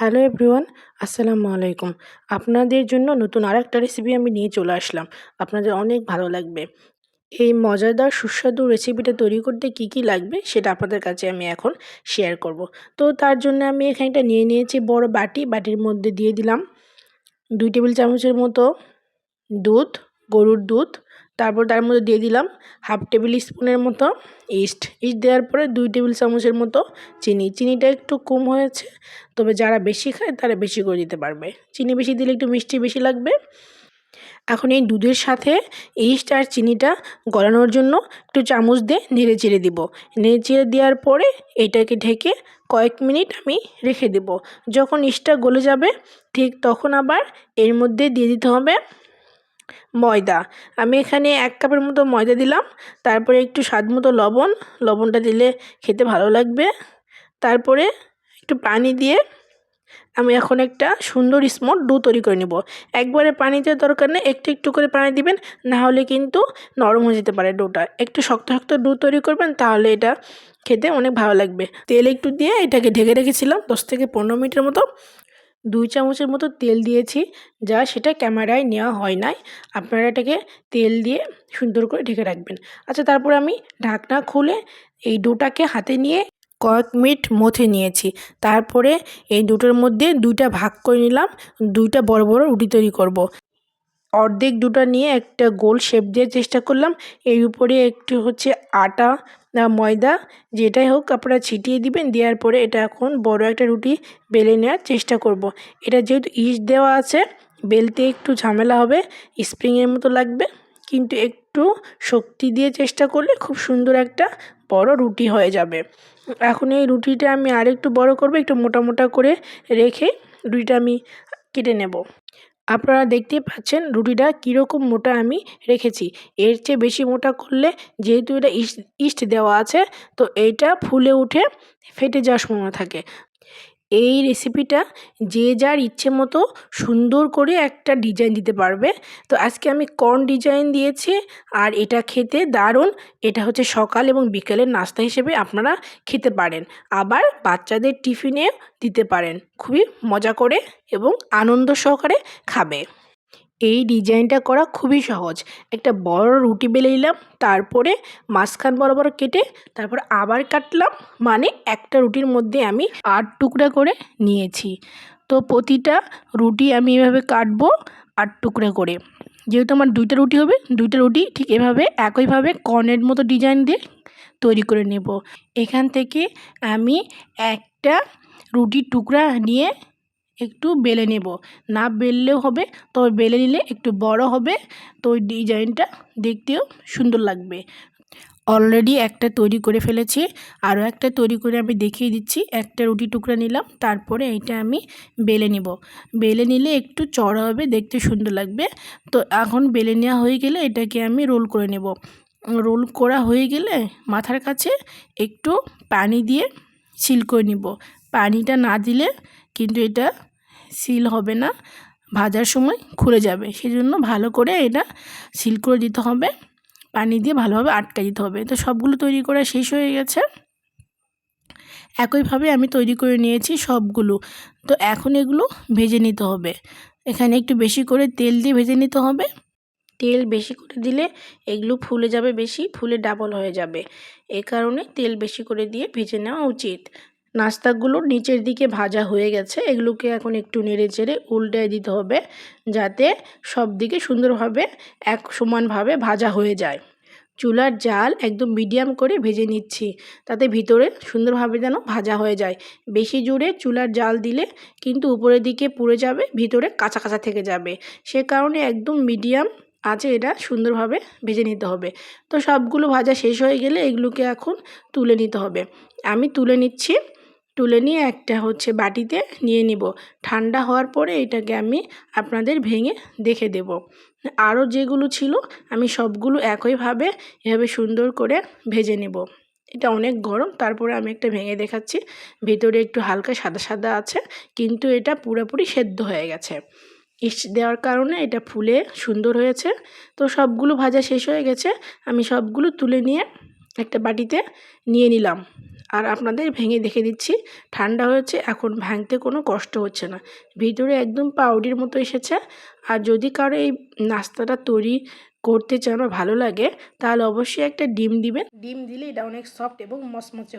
Hello everyone আসসালামু আলাইকুম। আপনাদের জন্য নতুন আরেকটা রেসিপি আমি নিয়ে চলে আসলাম। আপনাদের অনেক ভালো লাগবে। এই মজাদার সুস্বাদু রেসিপিটা তৈরি করতে কি কি লাগবে সেটা আপনাদের কাছে আমি এখন শেয়ার করব। তো তার জন্য আমি এখানটা নিয়ে নিয়েছি বড় বাটি। বাটির মধ্যে দিয়ে দিলাম দুই টেবিল চামচের মতো দুধ, গরুর দুধ তারপর তার মধ্যে দিয়ে দিলাম হাফ টেবিল স্পুনের মতো ইস্ট। ইস্ট দেওয়ার পরে দুই টেবিল চামচের মতো চিনি। চিনিটা একটু কম হয়েছে, তবে যারা বেশি খায় তারা বেশি করে দিতে পারবে। চিনি বেশি দিলে একটু মিষ্টি বেশি লাগবে। এখন এই দুধের সাথে ইস্ট আর চিনিটা গলানোর জন্য একটু চামচ দিয়ে নেড়ে চেড়ে দিব। নেড়ে চেড়ে দেওয়ার পরে এটাকে ঢেকে কয়েক মিনিট আমি রেখে দেব। যখন ইস্টটা গলে যাবে, ঠিক তখন আবার এর মধ্যে দিয়ে দিতে হবে ময়দা। আমি এখানে এক কাপের মতো ময়দা দিলাম, তারপরে একটু স্বাদ মতো লবণ। লবণটা দিলে খেতে ভালো লাগবে। তারপরে একটু পানি দিয়ে আমি এখন একটা সুন্দর স্মুথ ডো তৈরি করে নেব। একবারে পানি দেওয়ার দরকার নেই, একটু একটু করে পানি দিবেন, না হলে কিন্তু নরম হয়ে যেতে পারে ডোটা। একটু শক্ত শক্ত ডো তৈরি করবেন, তাহলে এটা খেতে অনেক ভালো লাগবে। তেল একটু দিয়ে এটাকে ঢেকে রেখেছিলাম দশ থেকে পনেরো মিনিটের মতো। দুই চামচের মতো তেল দিয়েছি, যা সেটা ক্যামেরায় নেওয়া হয় নাই। আপনারা এটাকে তেল দিয়ে সুন্দর করে ঢেকে রাখবেন। আচ্ছা তারপর আমি ঢাকনা খুলে এই ডোটাকে হাতে নিয়ে কয়েক মিনিট মথে নিয়েছি। তারপরে এই দুটোর মধ্যে দুইটা ভাগ করে নিলাম, দুইটা বড় বড় রুটি তৈরি করব। অর্ধেক দুটো নিয়ে একটা গোল শেপ দেওয়ার চেষ্টা করলাম। এর উপরে একটু হচ্ছে আটা ময়দা, যেটাই হোক আপনারা ছিটিয়ে দিবেন, দেওয়ার পরে এটা এখন বড় একটা রুটি বেলে নেওয়ার চেষ্টা করব। এটা যেহেতু ইস্ট দেওয়া আছে, বেলতে একটু ঝামেলা হবে স্প্রিংয়ের মতো লাগবে। কিন্তু একটু শক্তি দিয়ে চেষ্টা করলে খুব সুন্দর একটা বড় রুটি হয়ে যাবে। এখন এই রুটিটা আমি আরেকটু বড় করব, একটু মোটা মোটা করে রেখে রুটিটা আমি কেটে নেব। আপনারা দেখতে পাচ্ছেন রুটিটা কীরকম মোটা আমি রেখেছি। এর চেয়ে বেশি মোটা করলে যেহেতু এটা ইস্ট ইস্ট দেওয়া আছে, তো এইটা ফুলে উঠে ফেটে যাওয়ার সময় থাকে। এই রেসিপিটা যে যার ইচ্ছে মতো সুন্দর করে একটা ডিজাইন দিতে পারবে। তো আজকে আমি কর্ন ডিজাইন দিয়েছি আর এটা খেতে দারুণ। এটা হচ্ছে সকাল এবং বিকেলের নাস্তা হিসেবে আপনারা খেতে পারেন। আবার বাচ্চাদের টিফিনে দিতে পারেন। খুবই মজা করে এবং আনন্দ সহকারে খাবে। এই ডিজাইনটা করা খুবই সহজ। একটা বড় রুটি বেলে নিলাম, তারপরে মাঝখান বরাবর কেটে তারপর আবার কাটলাম মানে একটা রুটির মধ্যে আমি আট টুকরা করে নিয়েছি। তো প্রতিটা রুটি আমি এভাবে কাটবো আট টুকরা করে। যেহেতু আমার দুইটা রুটি হবে, দুইটা রুটি ঠিক এভাবে, একইভাবে কর্নের মতো ডিজাইন দিয়ে তৈরি করে নেব। এখান থেকে আমি একটা রুটির টুকরা নিয়ে একটু বেলে নেব। না বেললেও হবে, তবে বেলে নিলে একটু বড় হবে। তো ওই ডিজাইনটা দেখতেও সুন্দর লাগবে। অলরেডি একটা তৈরি করে ফেলেছি। আরও একটা তৈরি করে আমি দেখিয়ে দিচ্ছি। একটা রুটি টুকরা নিলাম, তারপরে এইটা আমি বেলে নিব। বেলে নিলে একটু চড়া হবে, দেখতে সুন্দর লাগবে। তো এখন বেলে নেওয়া হয়ে গেলে এটাকে আমি রোল করে নেব। রোল করা হয়ে গেলে মাথার কাছে একটু পানি দিয়ে সিল করে নিব। পানিটা না দিলে কিন্তু এটা সিল হবে না। ভাজার সময় খুলে যাবে। সেজন্য ভালো করে এটা সিল করে দিতে হবে। পানি দিয়ে ভালোভাবে আটকে দিতে হবে। তো সবগুলো তৈরি করা শেষ হয়ে গেছে। একইভাবে আমি তৈরি করে নিয়েছি সবগুলো। তো এখন এগুলো ভেজে নিতে হবে। এখানে একটু বেশি করে তেল দিয়ে ভেজে নিতে হবে। তেল বেশি করে দিলে এগুলো ফুলে যাবে বেশি, ফুলে ডাবল হয়ে যাবে। এ কারণে তেল বেশি করে দিয়ে ভেজে নেওয়া উচিত। নাস্তাগুলো নিচের দিকে ভাজা হয়ে গেছে। এগুলোকে এখন একটু নেড়ে চেড়ে উল্টে দিতে হবে যাতে সব দিকে সুন্দরভাবে এক সমানভাবে ভাজা হয়ে যায়। চুলার জাল একদম মিডিয়াম করে ভেজে নিচ্ছি। তাতে ভিতরে সুন্দরভাবে যেন ভাজা হয়ে যায়। বেশি জুড়ে চুলার জাল দিলে কিন্তু উপরের দিকে পুড়ে যাবে, ভিতরে কাঁচা কাঁচা থেকে যাবে। সে কারণে একদম মিডিয়াম আছে এটা সুন্দরভাবে ভেজে নিতে হবে। তো সবগুলো ভাজা শেষ হয়ে গেলে এগুলোকে এখন তুলে নিতে হবে। আমি তুলে নিচ্ছি তুলে নিয়ে একটা হচ্ছে বাটিতে নিয়ে নিব। ঠান্ডা হওয়ার পরে এটাকে আমি আপনাদের ভেঙে দেখে দেব। আরও যেগুলো ছিল আমি সবগুলো একইভাবে এভাবে সুন্দর করে ভেজে নেব। এটা অনেক গরম, তারপরে আমি একটা ভেঙে দেখাচ্ছি। ভেতরে একটু হালকা সাদা সাদা আছে, কিন্তু এটা পুরোপুরি সেদ্ধ হয়ে গেছে। ইস, দেওয়ার কারণে এটা ফুলে সুন্দর হয়েছে। তো সবগুলো ভাজা শেষ হয়ে গেছে। আমি সবগুলো তুলে নিয়ে একটা বাটিতে নিয়ে নিলাম। আর আপনাদের ভেঙে দেখে দিচ্ছি, ঠান্ডা হয়েছে, এখন ভাঙতে কোনো কষ্ট হচ্ছে না। ভিতরে একদম পাউডির মতো এসেছে, আর যদি কারও এই নাস্তাটা তৈরি করতে চান ভালো লাগে, তাহলে অবশ্যই একটা ডিম দিবেন। ডিম দিলে এটা অনেক সফট এবং মচমচে